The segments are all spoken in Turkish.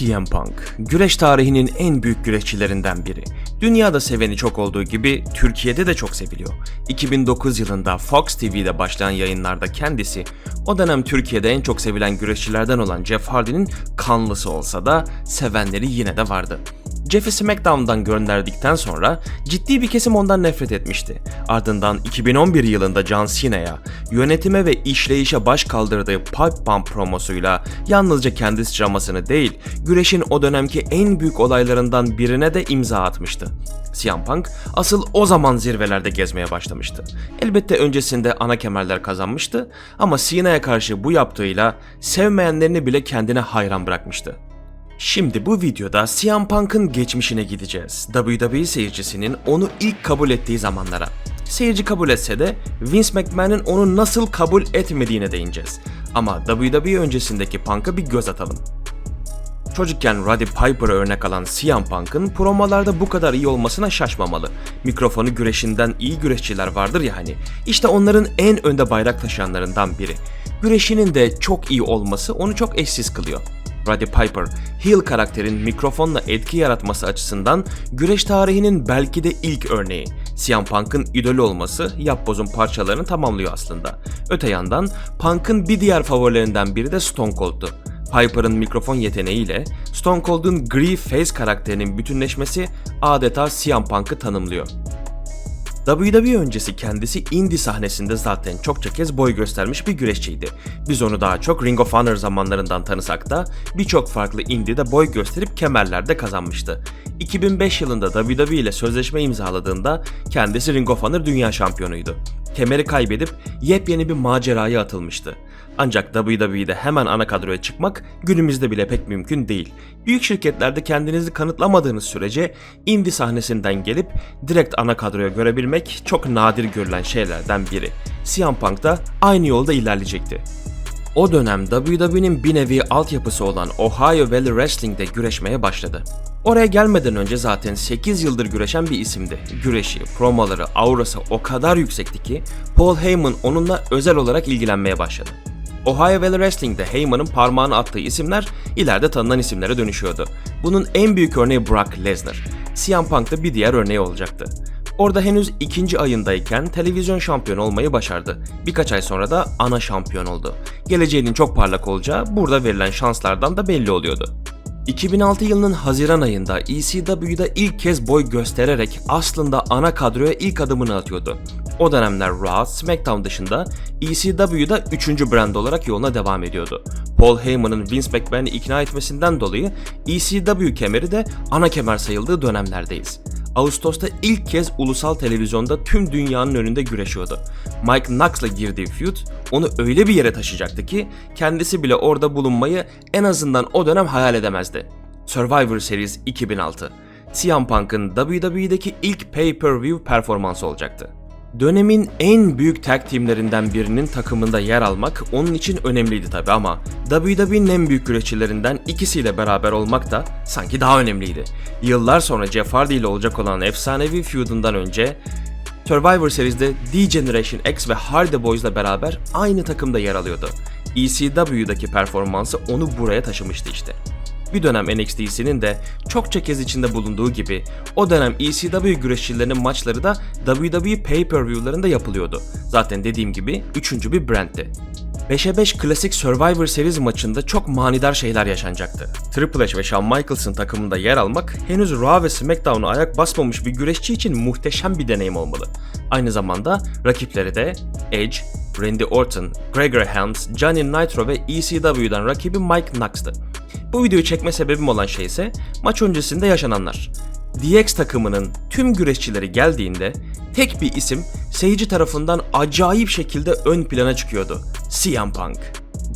CM Punk, güreş tarihinin en büyük güreşçilerinden biri. Dünyada seveni çok olduğu gibi Türkiye'de de çok seviliyor. 2009 yılında Fox TV'de başlayan yayınlarda kendisi, o dönem Türkiye'de en çok sevilen güreşçilerden olan Jeff Hardy'nin kanlısı olsa da sevenleri yine de vardı. Jeff'i SmackDown'dan gönderdikten sonra ciddi bir kesim ondan nefret etmişti. Ardından 2011 yılında John Cena'ya, yönetime ve işleyişe baş kaldırdığı Pipe Bomb promosuyla yalnızca kendi sıçramasını değil, güreşin o dönemki en büyük olaylarından birine de imza atmıştı. CM Punk asıl o zaman zirvelerde gezmeye başlamıştı. Elbette öncesinde ana kemerler kazanmıştı ama Cena'ya karşı bu yaptığıyla sevmeyenlerini bile kendine hayran bırakmıştı. Şimdi bu videoda CM Punk'ın geçmişine gideceğiz. WWE seyircisinin onu ilk kabul ettiği zamanlara. Seyirci kabul etse de Vince McMahon'ın onu nasıl kabul etmediğine değineceğiz. Ama WWE öncesindeki Punk'a bir göz atalım. Çocukken Roddy Piper'ı örnek alan CM Punk'ın promolarda bu kadar iyi olmasına şaşmamalı. Mikrofonu güreşinden iyi güreşçiler vardır ya hani. İşte onların en önde bayrak taşıyanlarından biri. Güreşinin de çok iyi olması onu çok eşsiz kılıyor. Roddy Piper, heel karakterin mikrofonla etki yaratması açısından güreş tarihinin belki de ilk örneği. CM Punk'ın idolü olması yapbozun parçalarını tamamlıyor aslında. Öte yandan Punk'ın bir diğer favorilerinden biri de Stone Cold'tu. Piper'ın mikrofon yeteneğiyle Stone Cold'un Gray Face karakterinin bütünleşmesi adeta CM Punk'ı tanımlıyor. WWE öncesi kendisi indie sahnesinde zaten çokça kez boy göstermiş bir güreşçiydi. Biz onu daha çok Ring of Honor zamanlarından tanısak da birçok farklı indie'de boy gösterip kemerlerde kazanmıştı. 2005 yılında WWE ile sözleşme imzaladığında kendisi Ring of Honor dünya şampiyonuydu. Kemeri kaybedip yepyeni bir maceraya atılmıştı. Ancak WWE'de hemen ana kadroya çıkmak günümüzde bile pek mümkün değil. Büyük şirketlerde kendinizi kanıtlamadığınız sürece indie sahnesinden gelip direkt ana kadroya görebilmek çok nadir görülen şeylerden biri. CM Punk da aynı yolda ilerleyecekti. O dönem WWE'nin bir nevi altyapısı olan Ohio Valley Wrestling'de güreşmeye başladı. Oraya gelmeden önce zaten 8 yıldır güreşen bir isimdi. Güreşi, promoları, aurası o kadar yüksekti ki Paul Heyman onunla özel olarak ilgilenmeye başladı. Ohio Valley Wrestling'de Heyman'ın parmağını attığı isimler ileride tanınan isimlere dönüşüyordu. Bunun en büyük örneği Brock Lesnar. CM Punk da bir diğer örneği olacaktı. Orada henüz ikinci ayındayken televizyon şampiyonu olmayı başardı. Birkaç ay sonra da ana şampiyon oldu. Geleceğinin çok parlak olacağı burada verilen şanslardan da belli oluyordu. 2006 yılının Haziran ayında ECW'da ilk kez boy göstererek aslında ana kadroya ilk adımını atıyordu. O dönemler Raw, SmackDown dışında ECW'da 3. brand olarak yoluna devam ediyordu. Paul Heyman'ın Vince McMahon'ı ikna etmesinden dolayı ECW kemeri de ana kemer sayıldığı dönemlerdeyiz. Ağustos'ta ilk kez ulusal televizyonda tüm dünyanın önünde güreşiyordu. Mike Knox'la girdiği feud onu öyle bir yere taşıyacaktı ki kendisi bile orada bulunmayı en azından o dönem hayal edemezdi. Survivor Series 2006 CM Punk'ın WWE'deki ilk pay-per-view performansı olacaktı. Dönemin en büyük tag teamlerinden birinin takımında yer almak onun için önemliydi tabi ama WWE'nin en büyük güreşçilerinden ikisiyle beraber olmak da sanki daha önemliydi. Yıllar sonra Jeff Hardy ile olacak olan efsanevi feud'undan önce Survivor Series'de D-Generation X ve Hardy Boys'la beraber aynı takımda yer alıyordu. ECW'daki performansı onu buraya taşımıştı işte. Bir dönem NXT'sinin de çokça kez içinde bulunduğu gibi o dönem ECW güreşçilerinin maçları da WWE pay-per-view'larında yapılıyordu. Zaten dediğim gibi üçüncü bir brandti. 5'e 5 klasik Survivor Series maçında çok manidar şeyler yaşanacaktı. Triple H ve Shawn Michaels'ın takımında yer almak henüz Raw ve SmackDown'a ayak basmamış bir güreşçi için muhteşem bir deneyim olmalı. Aynı zamanda rakipleri de Edge, Randy Orton, Gregor Helms, Johnny Nitro ve ECW'dan rakibi Mike Knox'tı. Bu videoyu çekme sebebim olan şey ise maç öncesinde yaşananlar. DX takımının tüm güreşçileri geldiğinde tek bir isim seyirci tarafından acayip şekilde ön plana çıkıyordu. CM Punk.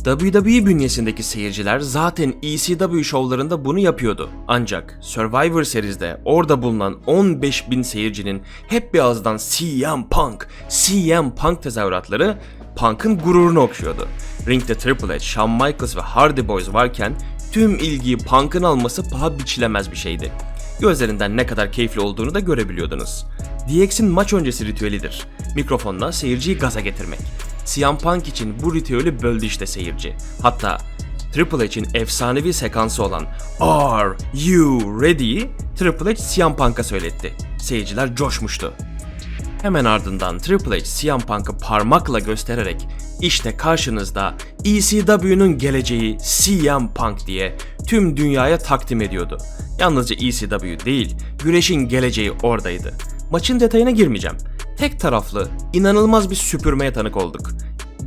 WWE bünyesindeki seyirciler zaten ECW şovlarında bunu yapıyordu. Ancak Survivor Series'de orada bulunan 15.000 seyircinin hep bir ağızdan CM Punk, CM Punk tezahüratları Punk'ın gururunu okşuyordu. Ringde Triple H, Shawn Michaels ve Hardy Boys varken tüm ilgiyi Punk'ın alması paha biçilemez bir şeydi. Gözlerinden ne kadar keyifli olduğunu da görebiliyordunuz. DX'in maç öncesi ritüelidir. Mikrofonla seyirciyi gaza getirmek. CM Punk için bu ritüeli böldü işte seyirci. Hatta Triple H'in efsanevi sekansı olan Are You Ready'yi Triple H CM Punk'a söyletti. Seyirciler coşmuştu. Hemen ardından Triple H CM Punk'ı parmakla göstererek işte karşınızda ECW'nun geleceği CM Punk diye tüm dünyaya takdim ediyordu. Yalnızca ECW değil, güreşin geleceği oradaydı. Maçın detayına girmeyeceğim. Tek taraflı, inanılmaz bir süpürmeye tanık olduk.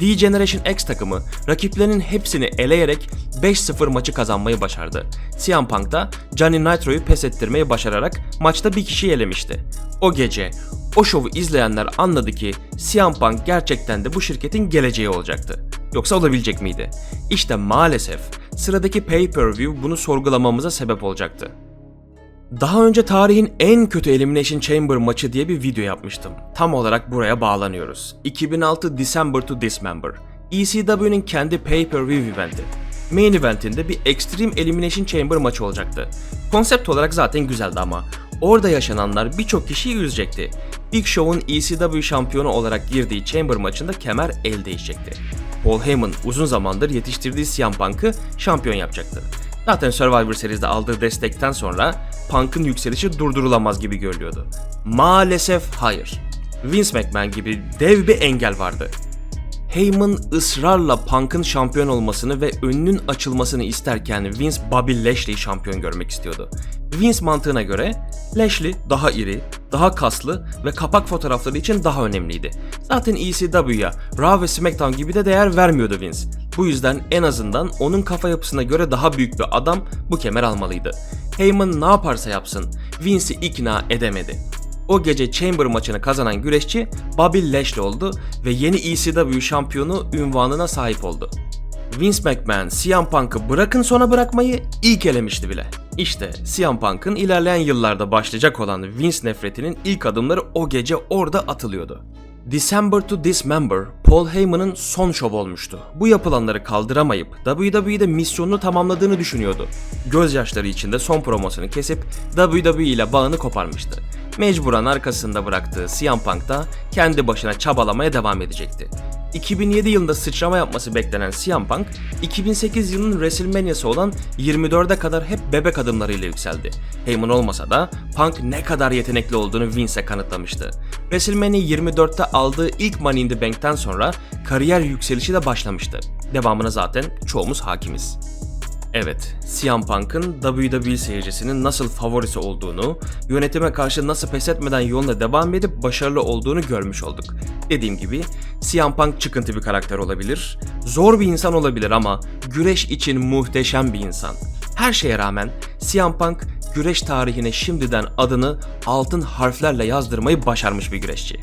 D-Generation X takımı rakiplerinin hepsini eleyerek 5-0 maçı kazanmayı başardı. CM Punk da Johnny Nitro'yu pes ettirmeyi başararak maçta bir kişiyi elemişti. O gece o şovu izleyenler anladı ki CM Punk gerçekten de bu şirketin geleceği olacaktı. Yoksa olabilecek miydi? İşte maalesef sıradaki pay-per-view bunu sorgulamamıza sebep olacaktı. Daha önce tarihin en kötü Elimination Chamber maçı diye bir video yapmıştım. Tam olarak buraya bağlanıyoruz. 2006 December to Dismember. ECW'nin kendi pay-per-view eventi. Main eventinde bir Extreme Elimination Chamber maçı olacaktı. Konsept olarak zaten güzeldi ama orada yaşananlar birçok kişiyi üzecekti. Big Show'un ECW şampiyonu olarak girdiği Chamber maçında kemer el değişecekti. Paul Heyman uzun zamandır yetiştirdiği CM Punk'ı şampiyon yapacaktı. Zaten Survivor Series'de aldığı destekten sonra Punk'ın yükselişi durdurulamaz gibi görülüyordu. Maalesef hayır. Vince McMahon gibi dev bir engel vardı. Heyman ısrarla Punk'ın şampiyon olmasını ve önünün açılmasını isterken Vince Bobby Lashley'i şampiyon görmek istiyordu. Vince mantığına göre Lashley daha iri, daha kaslı ve kapak fotoğrafları için daha önemliydi. Zaten ECW'ya Raw ve SmackDown gibi de değer vermiyordu Vince. Bu yüzden en azından onun kafa yapısına göre daha büyük bir adam bu kemer almalıydı. Heyman ne yaparsa yapsın Vince'i ikna edemedi. O gece Chamber maçını kazanan güreşçi Bobby Lashley oldu ve yeni ECW şampiyonu ünvanına sahip oldu. Vince McMahon CM Punk'ı bırakın sona bırakmayı ilk elemişti bile. İşte CM Punk'ın ilerleyen yıllarda başlayacak olan Vince nefretinin ilk adımları o gece orada atılıyordu. December to Dismember, Paul Heyman'ın son şovu olmuştu. Bu yapılanları kaldıramayıp WWE'de misyonunu tamamladığını düşünüyordu. Gözyaşları içinde son promosunu kesip WWE ile bağını koparmıştı. Mecburen arkasında bıraktığı CM Punk da kendi başına çabalamaya devam edecekti. 2007 yılında sıçrama yapması beklenen CM Punk, 2008 yılının WrestleMania'sı olan 24'e kadar hep bebek adımlarıyla yükseldi. Heyman olmasa da Punk ne kadar yetenekli olduğunu Vince'e kanıtlamıştı. WrestleMania 24'te aldığı ilk Money in the Bank'ten sonra kariyer yükselişi de başlamıştı. Devamına zaten çoğumuz hakimiz. Evet, CM Punk'ın WWE seyircisinin nasıl favorisi olduğunu, yönetime karşı nasıl pes etmeden yoluna devam edip başarılı olduğunu görmüş olduk. Dediğim gibi CM Punk çıkıntı bir karakter olabilir, zor bir insan olabilir ama güreş için muhteşem bir insan. Her şeye rağmen CM Punk güreş tarihine şimdiden adını altın harflerle yazdırmayı başarmış bir güreşçi.